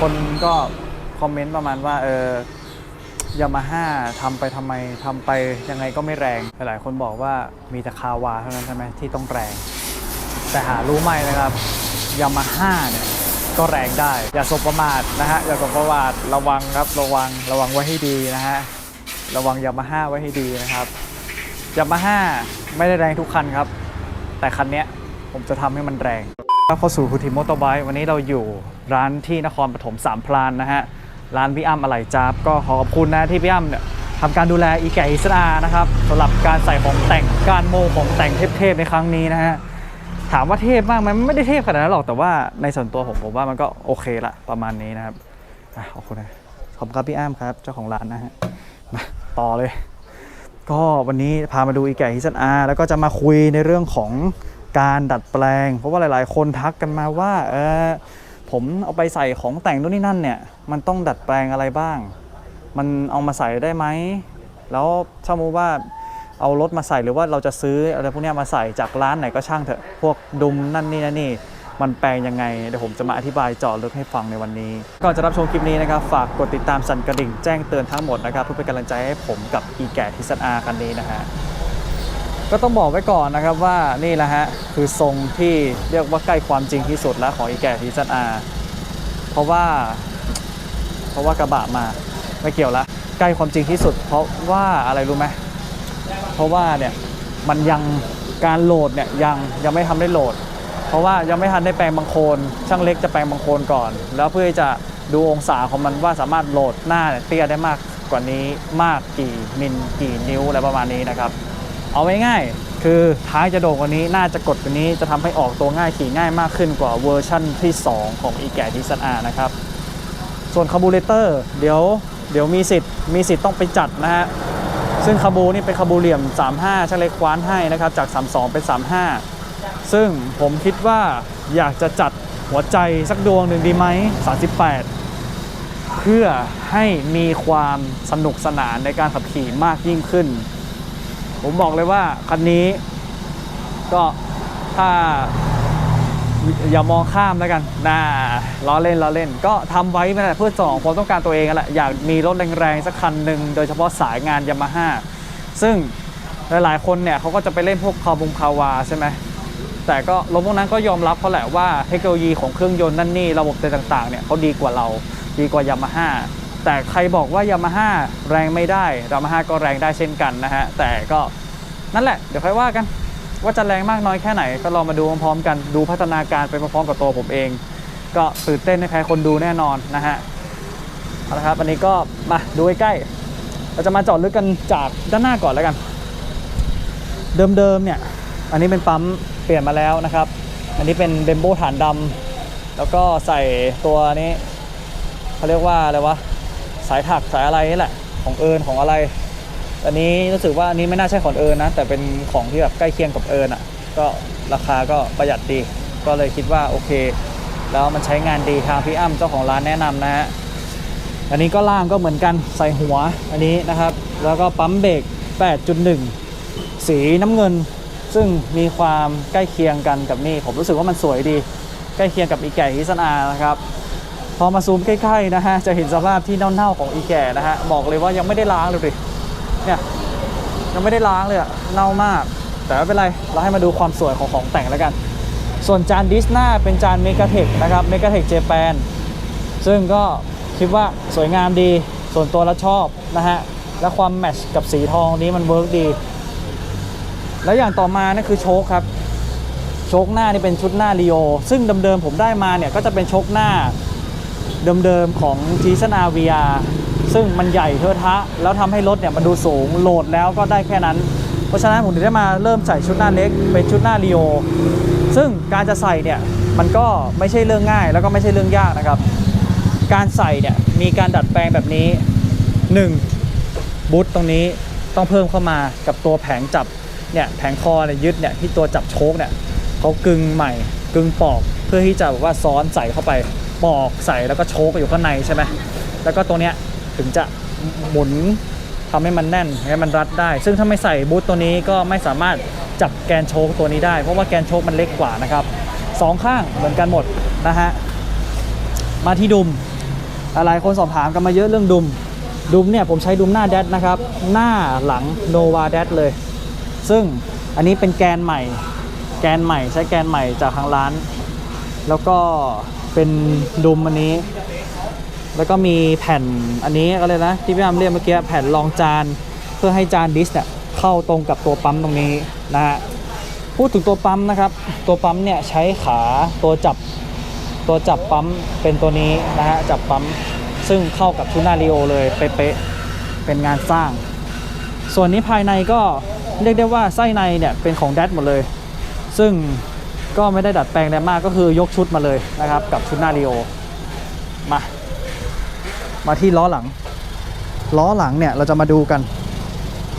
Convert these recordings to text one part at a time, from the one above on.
คนก็คอมเมนต์ประมาณว่าเออยามาฮ่าทำไปทำไมทำไปยังไงก็ไม่แรง หลายคนบอกว่ามีแต่คาวาเท่านั้นใช่ไหมที่ต้องแรง แต่หารู้ไหมนะครับยามาฮ่าเนี่ยก็แรงได้ อย่าสบประมาทนะฮะอย่าสบประมาทระวังครับระวังระวังไว้ให้ดีนะฮะระวังยามาฮ่าไว้ให้ดีนะครับยามาฮ่าไม่ได้แรงทุกคันครับ แต่คันเนี้ยผมจะทำให้มันแรง ครับเข้าสู่คูทีมอเตอร์ไบค์วันนี้เราอยู่ร้านที่นครปฐมสามพรานนะฮะ ร้านพี่อ้ำอะไหล่จับก็ขอขอบคุณนะที่พี่อ้ำเนี่ยทำการดูแลอีแก่อิสรานะครับสำหรับการใส่ของแต่งการโมของแต่งเทพๆในครั้งนี้นะฮะ ถามว่าเทพมากไหมไม่ได้เทพขนาดนั้นหรอกแต่ว่าในส่วนตัวผมผมว่ามันก็โอเคละประมาณนี้นะครับอะขอบคุณนะขอบคุณครับพี่อ้ำครับเจ้าของร้านนะฮะมาต่อเลย ก็วันนี้พามาดูอีแก่ฮิซันอาแล้วก็จะมาคุยในเรื่องของ การดัดแปลง เพราะว่าหลายๆ คนทักกันมาว่าเออผมเอาไปใส่ของแต่งนู่นนี่นั่นเนี่ยมันต้องดัดแปลงอะไรบ้าง มันเอามาใส่ได้ไหมแล้วถ้ามูว่าเอารถมาใส่หรือว่าเราจะซื้ออะไรพวกนี้มาใส่จากร้านไหนก็ช่างเถอะพวกดุมนั่นนี่นั่นนี่มันแปลงยังไงเดี๋ยวผมจะมาอธิบายเจาะลึกให้ฟังในวันนี้ก่อนจะรับชมคลิปนี้นะครับฝากกดติดตามสั่นกระดิ่งแจ้งเตือนทั้งหมดนะครับเพื่อเป็นกำลังใจให้ผมกับอีแก่ทิสันอาคันนี้นะฮะ ก็ต้องบอกไว้ก่อนนะครับว่านี่แหละฮะคือทรงที่เรียกว่าใกล้ความจริงที่สุดแล้วของอีแก่ทิสันอาเพราะว่า เพราะว่ากระบะมาไม่เกี่ยวละใกล้ความจริงที่สุด เพราะว่าอะไรรู้ไหมเพราะว่าเนี่ยมันยังการโหลดเนี่ยยังยังไม่ทำได้โหลด เพราะว่ายังไม่ทันได้แปลงบางโคนช่างเล็กจะแปลงบางโคนก่อน แล้วเพื่อจะดูองศาของมันว่าสามารถโหลดหน้าเเตี้ยได้มากกว่านี้มากกี่มิลกี่นิ้วอะไรประมาณนี้นะครับ เอาไว้ง่าย คือท้ายจะโด่งกว่านี้หน้าจะกดกว่านี้จะทำให้ออกตัวง่ายขี่ง่ายมากขึ้นกว่าเวอร์ชั่นที่ 2 ของอีแก่ดิสันอานะครับ ส่วนคาร์บูเรเตอร์เดี๋ยวเดี๋ยวมีสิทธิ์มีสิทธิ์ต้องไปจัดนะฮะซึ่งคาบูนี่เป็นคาบูเหลี่ยม 35ช่างเล็กคว้านให้นะครับจาก 32 เป็น 35 ซึ่งผมคิดว่าอยากจะจัดหัวใจสักดวงหนึ่งดีไหม 38 เพื่อให้มีความสนุกสนานในการขับขี่มากยิ่งขึ้น ผมบอกเลยว่าคันนี้ก็ถ้าอย่ามองข้ามแล้วกันน่าล้อเล่นล้อเล่น ก็ทำไว้นั่นเพื่อสองความต้องการตัวเองกันแหละ อยากมีรถแรงๆ สักคันหนึ่งโดยเฉพาะสายงานยามาฮ่า ซึ่งหลายๆคนเนี่ยเขาก็จะไปเล่นพวกคาบุงคาวาใช่ไหม แต่ก็รถพวกนั้นก็ยอมรับเขาแหละว่าเทคโนโลยีของเครื่องยนต์นั่นนี่ระบบอะไรต่างๆเนี่ยเขาดีกว่าเรา ดีกว่ายามาฮ่า แต่ใครบอกว่ายามาฮ่าแรงไม่ได้ยามาฮ่าก็แรงได้เช่นกันนะฮะ แต่ก็นั่นแหละ เดี๋ยวค่อยว่ากัน ว่าจะแรงมากน้อยแค่ไหน ก็ลองมาดูพร้อมๆกันดูพัฒนาการไปพร้อมๆกับตัวผมเอง ก็ตื่นเต้นให้ใครคนดูแน่นอนนะฮะเอาละครับอันนี้ก็มาดูใกล้ๆเราจะมาจาะลึกกันจากด้านหน้าก่อนแล้วกัน เดิมๆเนี่ย อันนี้เป็นปั๊มเปลี่ยนมาแล้วนะครับ อันนี้เป็นเบมโบฐานดำแล้วก็ใส่ตัวนี้เขาเรียกว่าอะไรวะ สายถักสายอะไรนี่แหละ ของเอิญของอะไร อันนี้รู้สึกว่าอันนี้ไม่น่าใช่ของเอิญนะ แต่เป็นของที่แบบใกล้เคียงกับเอิญอะ ก็ราคาก็ประหยัดดี ก็เลยคิดว่าโอเค แล้วมันใช้งานดีทางพี่อ้ำเจ้าของร้านแนะนำนะฮะอันนี้ก็ล่างก็เหมือนกันใส่หัวอันนี้นะครับ แล้วก็ปั๊มเบรก8.1 สีน้ำเงิน ซึ่งมีความใกล้เคียงกันกับนี่ ผมรู้สึกว่ามันสวยดี ใกล้เคียงกับอีแก่ฮิซันอานะครับ พอมาซูมใกล้ๆนะฮะจะเห็นสภาพที่เน่าๆของอีแก่นะฮะบอกเลยว่ายังไม่ได้ล้างเลยดิเนี่ยยังไม่ได้ล้างเลยอะเน่ามาก แต่ไม่เป็นไรเราให้มาดูความสวยของของแต่งแล้วกัน ส่วนจานดิสหน้าเป็นจานเมกาเทคนะครับเมกาเทคเจแปนซึ่งก็คิดว่าสวยงามดีส่วนตัวแล้วชอบนะฮะและความแมชกับสีทองนี้มันเวิร์กดี แล้วอย่างต่อมานั่นคือโชคครับโชคหน้านี่เป็นชุดหน้าลีโอซึ่งเดิมๆผมได้มาเนี่ยก็จะเป็นโชคหน้า เดิมๆของจีซันาวีอาซึ่งมันใหญ่เทอะทะ แล้วทำให้รถเนี่ยมันดูสูงโหลดแล้วก็ได้แค่นั้น เพราะฉะนั้นผมถึงได้มาเริ่มใส่ชุดหน้าเล็กเป็นชุดหน้าลีโอซึ่งการจะใส่เนี่ยมันก็ไม่ใช่เรื่องง่าย แล้วก็ไม่ใช่เรื่องยากนะครับ การใส่เนี่ยมีการดัดแปลงแบบนี้ 1. บูทตรงนี้ต้องเพิ่มเข้ามากับตัวแผงจับเนี่ยแผงคอเนี่ยยึดเนี่ยที่ตัวจับโชคเนี่ยเขากึงใหม่กึงปอกเพื่อที่จะแบบว่าซ้อนใส่เข้าไป ปอกใส่แล้วก็โชกอยู่ข้างในใช่ไหมแล้วก็ตัวเนี้ยถึงจะหมุนทำให้มันแน่นให้มันรัดได้ ซึ่งถ้าไม่ใส่บูทตัวนี้ก็ไม่สามารถจับแกนโชกตัวนี้ได้ เพราะว่าแกนโชกมันเล็กกว่านะครับสองข้างเหมือนกันหมดนะฮะมาที่ดุมหลายคนสอบถามกันมาเยอะเรื่องดุมดุมเนี่ยผมใช้ดุมหน้าแดดนะครับ หน้าหลังโนวาแดดเลย ซึ่งอันนี้เป็นแกนใหม่ แกนใหม่ใช้แกนใหม่จากทางร้าน แล้วก็ เป็นดุมอันนี้ แล้วก็มีแผ่นอันนี้ก็เลยนะที่พี่อามเรียกเมื่อกี้แผ่นรองจานเพื่อให้จานดิสเนี่ยเข้าตรงกับตัวปั๊มตรงนี้นะฮะพูดถึงตัวปั๊มนะครับ ตัวปั๊มเนี่ยใช้ขาตัวจับตัวจับปั๊มเป็นตัวนี้นะฮะจับปั๊มซึ่งเข้ากับทูน่าริโอเลยเป๊ะๆเป็นงานสร้าง ส่วนนี้ภายในก็เรียกได้ว่าไส้ในเนี่ยเป็นของแดดหมดเลย ซึ่ง ก็ไม่ได้ดัดแปลงอะไรมากก็คือยกชุดมาเลยนะครับ กับทูน่าริโอมา มาที่ล้อหลัง ล้อหลังเนี่ยเราจะมาดูกัน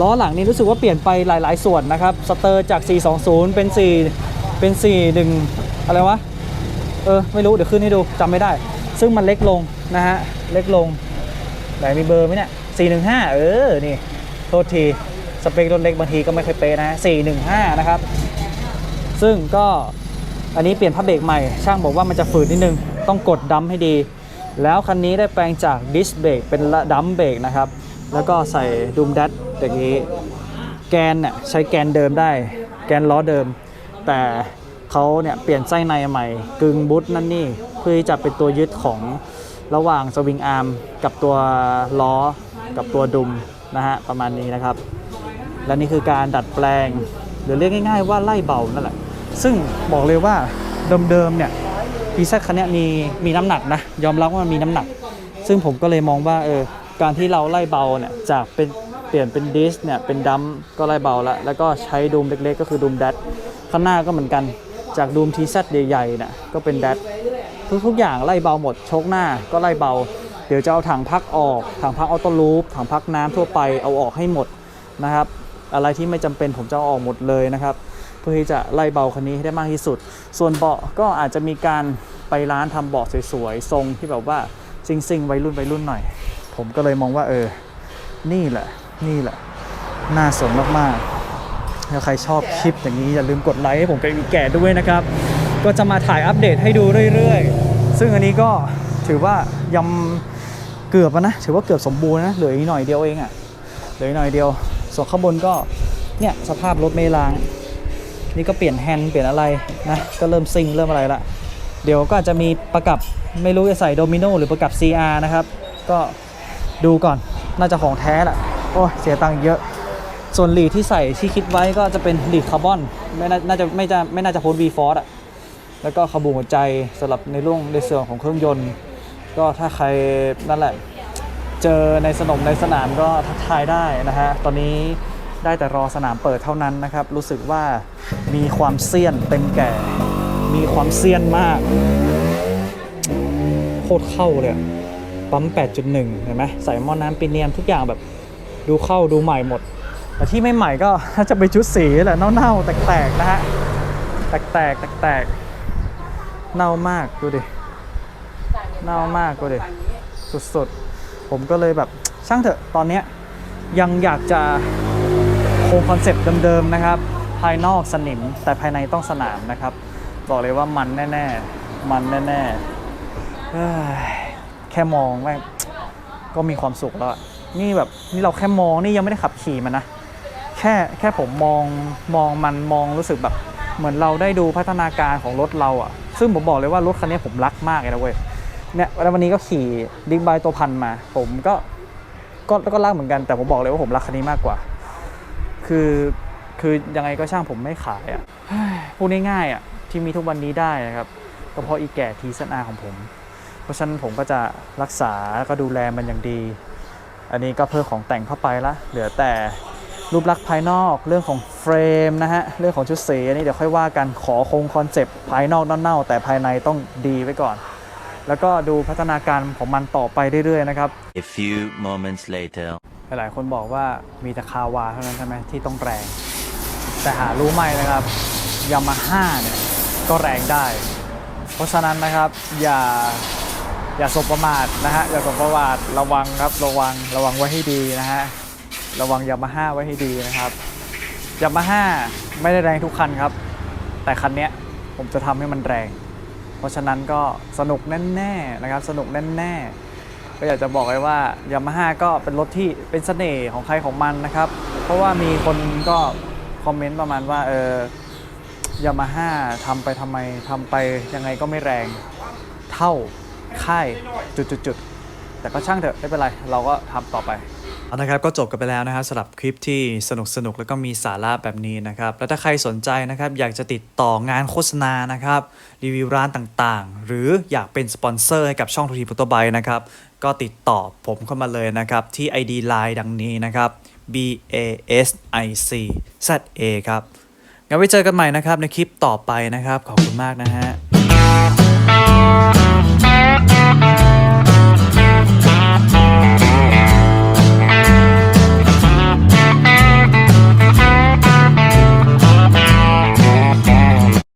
ล้อหลังนี่รู้สึกว่าเปลี่ยนไปหลาย ๆ ส่วนนะครับสเตอร์จาก 420 เป็น 4 เป็น 41 อะไรวะ เออ ไม่รู้เดี๋ยวขึ้นให้ดูจำไม่ได้ ซึ่งมันเล็กลงนะฮะ เล็กลงไหนมีเบอร์ไหมเนี่ย415 เออ นี่ โทษที สเปครถเล็กบางทีก็ไม่ค่อยเป๊ะนะฮะ415 นะครับ ซึ่งก็อันนี้เปลี่ยนผ้าเบรกใหม่ ช่างบอกว่ามันจะฝืดนิดนึง ต้องกดดัมให้ดี แล้วคันนี้ได้แปลงจากดิสเบรกเป็นดัมเบรกนะครับ แล้วก็ใส่ดุมดัตอย่างนี้ แกนเนี่ยใช้แกนเดิมได้ แกนล้อเดิม แต่เขาเนี่ยเปลี่ยนไส้ในใหม่ กึ่งบุ๊ทนั่นนี่ เพื่อจะเป็นตัวยึดของระหว่างสวิงอาร์มกับตัวล้อกับตัวดุมนะฮะประมาณนี้นะครับ และนี่คือการดัดแปลง หรือเรียกง่าย ๆ ว่าไล่เบานั่นแหละ ซึ่งบอกเลยว่าเดิมๆเนี่ยพีซคันนี้มีมีน้ำหนักนะยอมรับว่ามันมีน้ำหนัก ซึ่งผมก็เลยมองว่าเออการที่เราไล่เบาเนี่ยจากเป็นเปลี่ยนเป็นดิสเนี่ยเป็นดัมก็ไล่เบาละแล้วก็ใช้ดูมเล็กๆ ก็คือดูมแดดข้างหน้าก็เหมือนกันจากดูมทีซใหญ่ๆเนี่ยก็เป็นแดดทุกๆอย่างไล่เบาหมดชคหน้าก็ไล่เบา เดี๋ยวจะเอาถังพักออกถังพักออโต้ลูปถังพักน้ำทั่วไปเอาออกให้หมดนะครับ อะไรที่ไม่จำเป็นผมจะเอาออกหมดเลยนะครับ เพื่อที่จะไล่เบาคันนี้ให้ได้มากที่สุด ส่วนเบาะก็อาจจะมีการไปร้านทำเบาะสวยๆ ทรงที่แบบว่าซิงซิงๆวัยรุ่นวัยรุ่นหน่อย ผมก็เลยมองว่าเออ นี่แหละ นี่แหละ น่าสนมากๆ ถ้าใครชอบคลิปอย่างนี้อย่าลืมกดไลค์ให้ผมกับอีแก่ด้วยนะครับ ก็จะมาถ่ายอัปเดตให้ดูเรื่อยๆ ซึ่งอันนี้ก็ถือว่ายำเกือบนะ ถือว่าเกือบสมบูรณ์นะ เหลืออีกหน่อยเดียวเองอะ่ะ เหลืออีกหน่อยเดียว ส่วนข้างบนก็เนี่ยสภาพรถไม่ล้าง นี่ก็เปลี่ยนแฮนด์เปลี่ยนอะไรนะก็เริ่มซิงเริ่มอะไรละเดี๋ยวก็อาจจะมีประกับไม่รู้จะใส่โดมิโนหรือประกับ CR นะครับ ก็ดูก่อนน่าจะของแท้แหละโอ้ยเสียตังค์เยอะ ส่วนหลีดที่ใส่ที่คิดไว้ก็จะเป็นหลีดคาร์บอนไม่น่าน่าจะไม่จะไม่น่าจะพ้น V Force อะแล้วก็ขบูหัวใจสำหรับในร่วงในส่วนของเครื่องยนต์ ก็ถ้าใครนั่นแหละ เจอในสนมในสนามก็ทักทายได้นะฮะตอนนี้ ได้แต่รอสนามเปิดเท่านั้นนะครับ รู้สึกว่ามีความเซียนเต็มแก่ มีความเซียนมาก โคตรเข้าเลยปั๊ม 8.1 เห็นไหมใส่หม้อน้ำปีเนียมทุกอย่างแบบดูเข้าดูใหม่หมด แต่ที่ไม่ใหม่ก็น่าจะไปชุดสีแหละเน่าๆ แตกๆ นะฮะ แตกๆแตกๆ เน่ามากดูดิ เน่ามากดูดิ สุดๆ ผมก็เลยแบบช่างเถอะตอนเนี้ยยังอยากจะ คงคอนเซปต์เดิมๆนะครับ ภายนอกสนิมแต่ภายในต้องสนามนะครับ บอกเลยว่ามันแน่ๆ มันแน่ๆแค่มองแม่ก็มีความสุขแล้วนี่แบบนี่เราแค่มองนี่ยังไม่ได้ขับขี่มันนะแค่แค่ผมมองมองมันมองรู้สึกแบบ เหมือนเราได้ดูพัฒนาการของรถเราอะซึ่งผมบอกเลยว่ารถคันนี้ผมรักมากเลยนะเว้ยเนี่ยแล้ววันนี้ก็ขี่บิ๊กไบตัวพันมา ผมก็ก็ก็รักเหมือนกันแต่ผมบอกเลยว่าผมรักคันนี้มากกว่า คือคือยังไงก็ช่างผมไม่ขายอะ่ะพูดง่ายๆอะ่ะที่มีทุกวันนี้ได้นะครับก็เพราะอีแก่ทีซันอาของผม เพราะฉะนั้นผมก็จะรักษาแล้วก็ดูแลมันอย่างดี อันนี้ก็เพิ่มของแต่งเข้าไปละ เหลือแต่รูปลักษณ์ภายนอกเรื่องของเฟรมนะฮะ เรื่องของชุดสีอันนี้เดี๋ยวค่อยว่ากันขอคงคอนเซปต์ภายนอกเน่าๆแต่ภายในต้องดีไว้ก่อน แล้วก็ดูพัฒนาการของมันต่อไปเรื่อยๆนะครับ A few moments later. หลายๆ คนบอกว่ามีแต่คาวาเท่านั้นใช่ไหมที่ต้องแรง แต่หารู้ไหมนะครับยามาฮ่าเนี่ยก็แรงได้ เพราะฉะนั้นนะครับอย่าอย่าสบประมาทนะฮะอย่าสบประมาทระวังครับระวังระวังไว้ให้ดีนะฮะระวังยามาฮ่าไว้ให้ดีนะครับยามาฮ่าไม่ได้แรงทุกคันครับ แต่คันเนี้ยผมจะทำให้มันแรง เพราะฉะนั้นก็สนุกแน่ๆนะครับสนุกแน่ๆ ก็อยากจะบอกไว้ว่ายามาฮ่าก็เป็นรถที่เป็นเสน่ห์ของใครของมันนะครับ เพราะว่ามีคนก็คอมเมนต์ประมาณว่าเออยามาฮ่าทำไปทำไมทำไปยังไงก็ไม่แรงเท่าค่ายจุดๆๆแต่ก็ช่างเถอะไม่เป็นไร เราก็ทำต่อไป เอานะครับก็จบกันไปแล้วนะครับสำหรับคลิปที่สนุกสนุกแล้วก็มีสาระแบบนี้นะครับแล้วถ้าใครสนใจนะครับอยากจะติดต่องานโฆษณานะครับรีวิวร้านต่างๆ หรืออยากเป็นสปอนเซอร์ให้กับช่องทูทีพุตโตไบนะครับก็ติดต่อผมเข้ามาเลยนะครับที่ ID Line ดังนี้นะครับ B A S I C Z A ครับงั้นไว้เจอกันใหม่นะครับในคลิปต่อไปนะครับขอบคุณมากนะฮะ